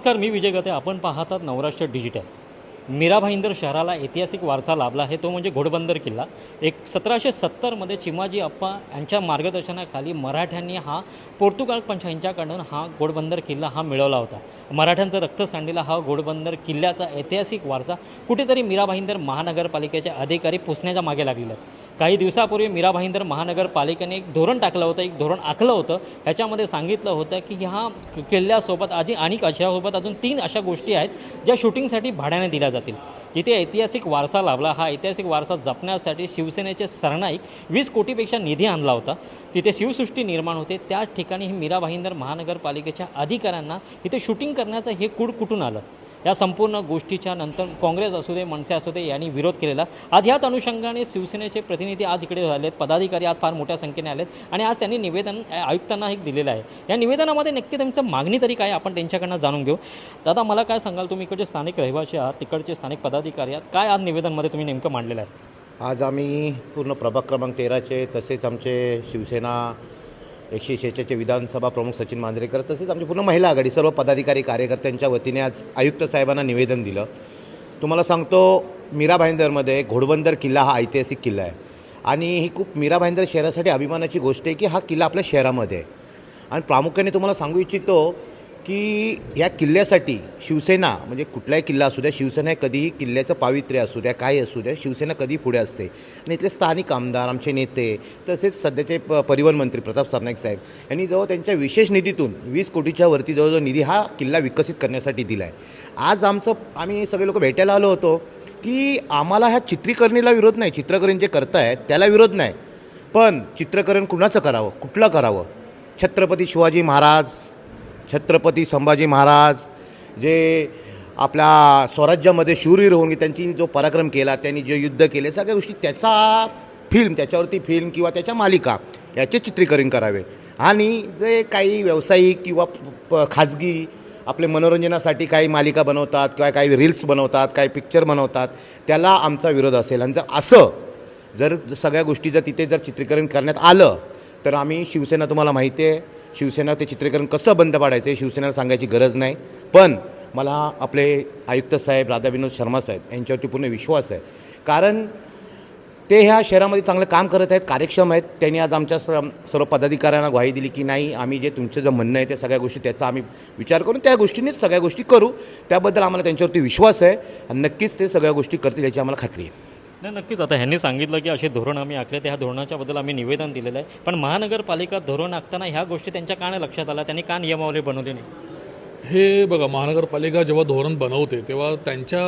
नमस्कार मी विजय गते आपण पाहतात नवराष्ट्र डिजिटल. मीरा भाईंदर शहराला ऐतिहासिक वारसा लाभला आहे. तो म्हणजे घोडबंदर किल्ला. एक सतराशे सत्तरमध्ये चिमाजी अप्पा यांच्या मार्गदर्शनाखाली मराठ्यांनी हा पोर्तुगाल पंचांच्याकडून हा घोडबंदर किल्ला हा मिळवला होता. मराठ्यांचं रक्त सांडलेला हा घोडबंदर किल्ल्याचा ऐतिहासिक वारसा कुठेतरी मीरा भाईंदर महानगरपालिकेचे अधिकारी पुसण्याच्या मागे लागलेले आहेत. काही दिवसापूर्वी मीरा भाईंदर महानगरपालिकेने एक धोरण टाकलं होतं एक धोरण आखलं होतं. ह्याच्यामध्ये सांगितलं होतं की ह्या किल्ल्यासोबत आधी आणि अशासोबत अजून तीन अशा गोष्टी आहेत ज्या शूटिंगसाठी भाड्याने दिल्या जातील. जिथे ऐतिहासिक वारसा लाभला हा ऐतिहासिक वारसा जपण्यासाठी शिवसेनेचे सरनाईक वीस कोटीपेक्षा निधी आणला होता. तिथे शिवसृष्टी निर्माण होते. त्या ठिकाणी हे मीरा भाईंदर महानगरपालिकेच्या अधिकाऱ्यांना इथे शूटिंग करण्याचं हे कूड कुठून आलं? या संपूर्ण गोष्टीच्या नंतर काँग्रेस असू दे मनसे असू दे यांनी विरोध केलेला. आज ह्याच अनुषंगाने शिवसेनेचे प्रतिनिधी आज इकडे झालेत पदाधिकारी आज फार मोठ्या संख्येने आलेत आणि आज त्यांनी निवेदन आयुक्तांना एक दिलेलं आहे. या निवेदनामध्ये नक्की त्यांचं मागणी तरी काय आपण त्यांच्याकडनं जाणून घेऊ. दादा मला काय सांगाल? तुम्ही इकडचे स्थानिक रहिवासी आहात तिकडचे स्थानिक पदाधिकारी आहात. काय आज निवेदनमध्ये तुम्ही नेमकं मांडलेलं आहे? आज आम्ही पूर्ण प्रभाग क्रमांक तेराचे तसेच आमचे शिवसेना एकशे शेहेचाळीसचे विधानसभा प्रमुख सचिन मांजरेकर तसेच आमची पूर्ण महिला आघाडी सर्व पदाधिकारी कार्यकर्त्यांच्या वतीने आज आयुक्त साहेबांना निवेदन दिलं. तुम्हाला सांगतो मीरा भाईंदरमध्ये घोडबंदर किल्ला हा ऐतिहासिक किल्ला आहे. आणि ही खूप मीरा भाईंदर शहरासाठी अभिमानाची गोष्ट आहे की हा किल्ला आपल्या शहरामध्ये आहे. आणि प्रामुख्याने तुम्हाला सांगू इच्छितो की या किल्ल्यासाठी शिवसेना म्हणजे कुठलाही किल्ला असू द्या शिवसेना कधीही किल्ल्याचं पावित्र्य असू द्या काही असू द्या शिवसेना कधी पुढे असते? आणि इथले स्थानिक आमदार आमचे नेते तसेच सध्याचे प परिवहन मंत्री प्रताप सरनाईक साहेब यांनी जवळ त्यांच्या विशेष निधीतून वीस कोटीच्या वरती जवळजवळ निधी हा किल्ला विकसित करण्यासाठी दिला आहे आज आमचं आम्ही सगळे लोक भेटायला आलो होतो की आम्हाला ह्या चित्रीकरणीला विरोध नाही. चित्रकरण जे करतायत त्याला विरोध नाही. पण चित्रकरण कुणाचं करावं? कुठलं करावं? छत्रपती शिवाजी महाराज छत्रपती संभाजी महाराज जे आपल्या स्वराज्यामध्ये शूरवीर होऊन त्यांची जो पराक्रम केला त्यांनी जे युद्ध केले सगळ्या गोष्टी त्याचा फिल्म त्याच्यावरती फिल्म किंवा त्याच्या मालिका याचे चित्रीकरण करावे. आणि जे काही व्यावसायिक किंवा प- खाजगी आपले मनोरंजनासाठी काही मालिका बनवतात किंवा काही रील्स बनवतात काही पिक्चर बनवतात त्याला आमचा विरोध असेल. आणि जर असं जर सगळ्या गोष्टी जर तिथे जर चित्रीकरण करण्यात आलं तर आम्ही शिवसेना तुम्हाला माहिती आहे शिवसेना ते चित्रीकरण कसं बंद पाडायचं शिवसेनेला सांगायची गरज नाही. पण मला आपले आयुक्त साहेब राधा विनोद शर्मा साहेब यांच्यावरती पूर्ण विश्वास आहे. कारण ते ह्या शहरामध्ये चांगलं काम करत आहेत कार्यक्षम आहेत. त्यांनी आज आमच्या स- सर्व पदाधिकाऱ्यांना ग्वाही दिली की नाही आम्ही जे तुमचं जे म्हणणं आहे त्या सगळ्या गोष्टी त्याचा आम्ही विचार करून त्या गोष्टींनीच सगळ्या गोष्टी करू. त्याबद्दल आम्हाला त्यांच्यावरती विश्वास आहे आणि नक्कीच ते सगळ्या गोष्टी करतील याची आम्हाला खात्री आहे. नाही नक्कीच. आता ह्यांनी सांगितलं की असे धोरण आम्ही आखले त्या धोरणाच्याबद्दल आम्ही निवेदन दिलेलं आहे. पण महानगरपालिका धोरण आखताना ह्या गोष्टी त्यांच्या का नाही लक्षात आल्या. त्यांनी का नियमावली बनवली नाही? हे बघा महानगरपालिका जेव्हा धोरण बनवते तेव्हा त्यांच्या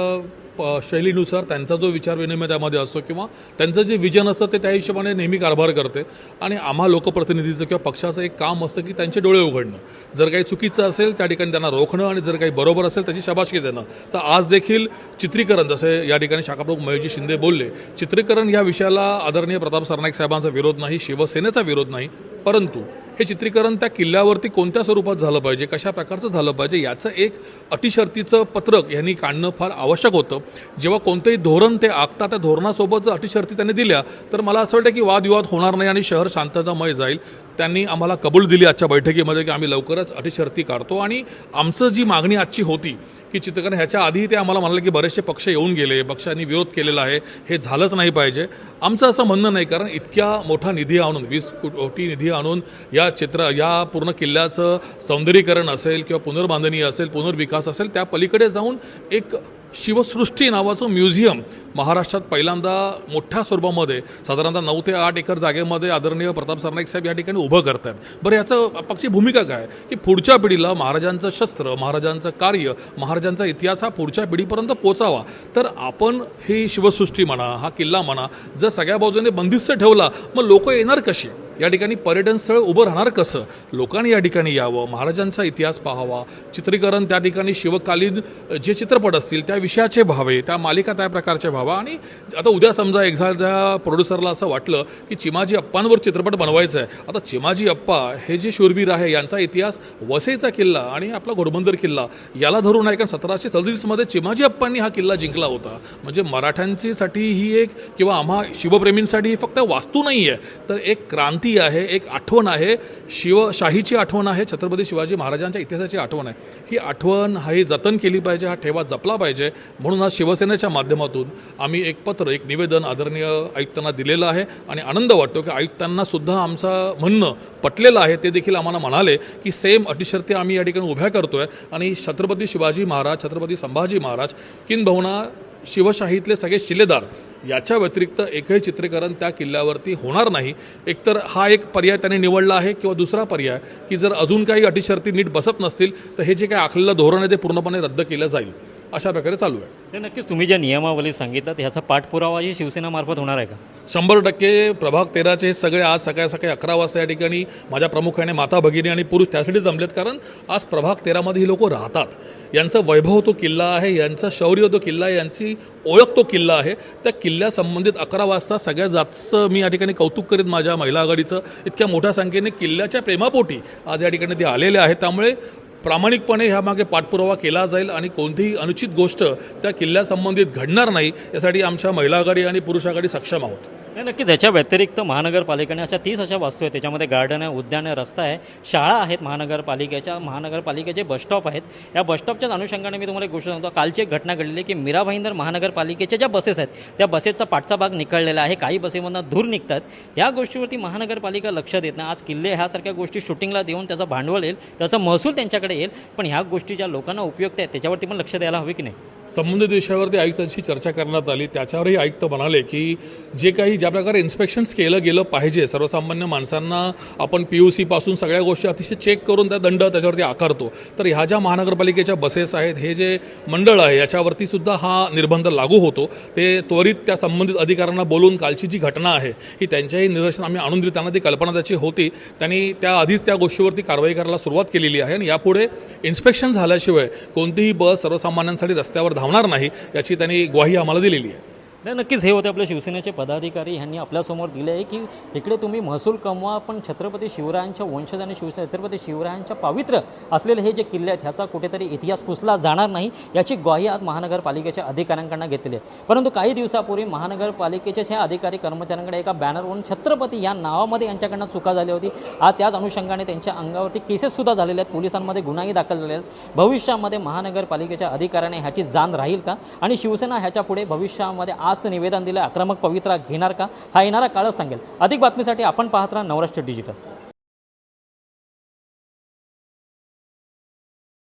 प- शैलीनुसार त्यांचा जो विचार विनिमय त्यामध्ये असतो किंवा त्यांचं जे विजन असतं ते त्या हिशोबाने नेहमी कारभार करते. आणि आम्हा लोकप्रतिनिधीचं किंवा पक्षाचं एक काम असतं की त्यांचे डोळे उघडणं. जर काही चुकीचं असेल त्या ठिकाणी त्यांना रोखणं आणि जर काही बरोबर असेल त्याची शाबासकी देणं. तर आज देखील चित्रीकरण जसे या ठिकाणी शाखाप्रमुख महेशजी शिंदे बोलले चित्रीकरण या विषयाला आदरणीय प्रताप सरनाईक साहेबांचा विरोध नाही शिवसेनेचा विरोध नाही परंतु हे चित्रीकरण त्या किल्ल्यावरती कोणत्या स्वरूपात झालं पाहिजे कशा प्रकारचं झालं पाहिजे याचं एक अटीशर्तीचं पत्रक यांनी काढणं फार आवश्यक होतं. जेव्हा कोणतंही धोरण ते आखतात त्या धोरणासोबत जर अटीशर्ती त्यांनी दिल्या तर मला असं वाटतं की वादविवाद होणार नाही आणि शहर शांततामय जाईल. त्यांनी आम्हाला कबूल दिली आजच्या बैठकीमध्ये की आम्ही लवकरच अटीशर्ती काढतो आणि आमचं जी मागणी आजची होती की चित्रकरण ह्याच्या आधी ते आम्हाला म्हणाले की बरेचसे पक्ष येऊन गेले पक्षांनी विरोध केलेला आहे हे झालंच नाही पाहिजे. आमचं असं म्हणणं नाही कारण इतक्या मोठा निधी आणून वीस कोटी निधी आणून या या चित्र या पूर्ण किल्ल्याचं सौंदर्यीकरण असेल किंवा पुनर्बांधणी असेल पुनर्विकास असेल त्या पलीकडे जाऊन एक शिवसृष्टी नावाचं म्युझियम महाराष्ट्रात पहिल्यांदा मोठ्या स्वरूपामध्ये साधारणतः नऊ ते आठ एकर जागेमध्ये आदरणीय प्रताप सरनाईक साहेब या ठिकाणी उभं करतात बरं याचं पक्षी भूमिका काय? की पुढच्या पिढीला महाराजांचं शस्त्र महाराजांचं कार्य महाराजांचा इतिहास हा पुढच्या पिढीपर्यंत पोचावा. तर आपण ही शिवसृष्टी म्हणा हा किल्ला म्हणा जर सगळ्या बाजूने बंदिस्त ठेवला मग लोक येणार कशी? या ठिकाणी पर्यटन स्थळ उभं राहणार कसं? लोकांनी या ठिकाणी यावं महाराजांचा इतिहास पाहावा चित्रीकरण त्या ठिकाणी शिवकालीन जे चित्रपट असतील त्या विषयाचे व्हावे त्या मालिका त्या प्रकारच्या व्हावा. आणि आता उद्या समजा एखाद्या प्रोड्युसरला असं वाटलं की चिमाजी अप्पांवर चित्रपट बनवायचा आहे आता चिमाजी अप्पा हे जे शूरवीर आहे यांचा इतिहास वसईचा किल्ला आणि आपला घोडबंदर किल्ला याला धरून आहे कारण सतराशे सदतीसमध्ये चिमाजी अप्पांनी हा किल्ला जिंकला होता. म्हणजे मराठ्यांचीसाठी ही एक किंवा आम्हा शिवप्रेमींसाठी ही फक्त वास्तू नाही आहे तर एक क्रांती आहे एक आठवण आहे. शिवशाहीची आठवण आहे छत्रपती शिवाजी महाराजांच्या इतिहासाची आठवण आहे. ही आठवण ही जतन केली पाहिजे हा ठेवा जपला पाहिजे. म्हणून आज शिवसेनेच्या माध्यमातून आम्ही एक पत्र एक निवेदन आदरणीय आयुक्तांना दिलेलं आहे आणि आनंद वाटतो की आयुक्तांना सुद्धा आमचं म्हणणं पटलेलं आहे. ते देखील आम्हाला म्हणाले की सेम अटीशर्ती आम्ही या ठिकाणी उभ्या करतोय आणि छत्रपती शिवाजी महाराज छत्रपती संभाजी महाराज किनभवना शिवशाहीतले सगळे शिलेदार याच्या व्यतिरिक्त एकही चित्रीकरण त्या किल्ल्यावरती होणार नाही. एकतर हा एक पर्याय त्याने निवडला आहे किंवा दुसरा पर्याय की जर अजून काही अटीशर्ती नीट बसत नसतील तर हे जे काही आखलेलं धोरण आहे ते पूर्णपणे रद्द केलं जाईल. अशा प्रकारे चालू आहे. नक्कीच तुम्ही ज्या नियमावली सांगितलं ह्याचा पाठपुरावाही शिवसेनामार्फत होणार आहे का? शंभर टक्के प्रभाग तेराचे हे सगळे आज सकाळी सकाळी अकरा वाजता या ठिकाणी माझ्या प्रामुख्याने माता भगिनी आणि पुरुष त्यासाठी जमलेत कारण आज प्रभाग तेरामध्ये ही लोक राहतात. यांचं वैभव तो किल्ला आहे यांचं शौर्य तो किल्ला आहे यांची ओळख तो किल्ला आहे. त्या किल्ल्यासंबंधित अकरा वाजता सगळ्यात जास्त मी या ठिकाणी कौतुक करीत माझ्या महिला आघाडीचं इतक्या मोठ्या संख्येने किल्ल्याच्या प्रेमापोटी आज या ठिकाणी ते आलेले आहेत. त्यामुळे प्रामाणिकपणे ह्यामागे पाठपुरावा केला जाईल आणि कोणतीही अनुचित गोष्ट त्या किल्ल्यासंबंधित घडणार नाही यासाठी आमच्या महिला आघाडी आणि पुरुष आघाडी सक्षम आहोत. नाही नक्कीच. याच्या व्यतिरिक्त महानगरपालिकेने अशा तीस अशा वास्तू आहेत. त्याच्यामध्ये गार्डन आहे उद्यान आहे रस्ता आहे शाळा आहेत महानगरपालिकेच्या. महानगरपालिकेचे बसस्टॉप आहेत या बसस्टॉपच्याच अनुषंगाने मी तुम्हाला एक गोष्ट सांगतो. कालची एक घटना घडलेली आहे की मीरा भाईंदर महानगरपालिकेच्या ज्या बसेस आहेत त्या बसेसचा पाठचा भाग निकळलेला आहे. काही बसेमधनं धूर निघतात. या गोष्टीवरती महानगरपालिका लक्ष देत नाही. आज किल्ले ह्यासारख्या गोष्टी शूटिंगला देऊन त्याचं भांडवल येईल त्याचा महसूल त्यांच्याकडे येईल. पण ह्या गोष्टी ज्या लोकांना उपयुक्त आहेत त्याच्यावरती पण लक्ष द्यायला हवे की नाही? संबंधित विषयावरती आयुक्तांशी चर्चा करण्यात आली. त्याच्यावरही आयुक्त म्हणाले की जे काही ज्या प्रकारे इन्स्पेक्शन्स केलं गेलं पाहिजे सर्वसामान्य माणसांना आपण पी यू सीपासून सगळ्या गोष्टी अतिशय चेक करून त्या दंड त्याच्यावरती आकारतो. तर ह्या ज्या महानगरपालिकेच्या बसेस आहेत हे जे मंडळ आहे याच्यावरती सुद्धा हा निर्बंध लागू होतो. ते त्वरित त्या संबंधित अधिकाऱ्यांना बोलून कालची जी घटना आहे ही त्यांच्याही निदर्शन आम्ही आणून दिली. त्यांना ती कल्पना त्याची होती. त्यांनी त्या आधीच त्या गोष्टीवरती कारवाई करायला सुरुवात केलेली आहे आणि यापुढे इन्स्पेक्शन झाल्याशिवाय कोणतीही बस सर्वसामान्यांसाठी रस्त्यावर धावणार नाही याची त्यांनी ग्वाही आम्हाला दिलेली आहे. नाही नक्कीच हे होते आपल्या शिवसेनेचे पदाधिकारी ह्यांनी आपल्यासमोर दिले आहे की इकडे तुम्ही महसूल कमवा पण छत्रपती शिवरायांच्या वंशज आणि शिवसेना छत्रपती शिवरायांच्या पावित्र्य असलेले हे जे किल्ले आहेत ह्याचा कुठेतरी इतिहास पुसला जाणार नाही याची ग्वाही आज महानगरपालिकेच्या अधिकाऱ्यांकडनं घेतलेली आहे. परंतु काही दिवसापूर्वी महानगरपालिकेच्या ह्या अधिकारी कर्मचाऱ्यांकडे एका बॅनरवरून छत्रपती या नावामध्ये यांच्याकडनं चुका झाली होती. आज त्याच अनुषंगाने त्यांच्या अंगावरती केसेससुद्धा झालेले आहेत. पोलिसांमध्ये गुन्हाही दाखल झाले आहेत. भविष्यामध्ये महानगरपालिकेच्या अधिकाऱ्याने ह्याची जाण राहील का? आणि शिवसेना ह्याच्या पुढे भविष्यामध्ये आज तर निवेदन दिलं आक्रमक पवित्रा घेणार का? हा येणारा काळच सांगेल. अधिक बातमीसाठी आपण पाहत राहा नवराष्ट्र डिजिटल.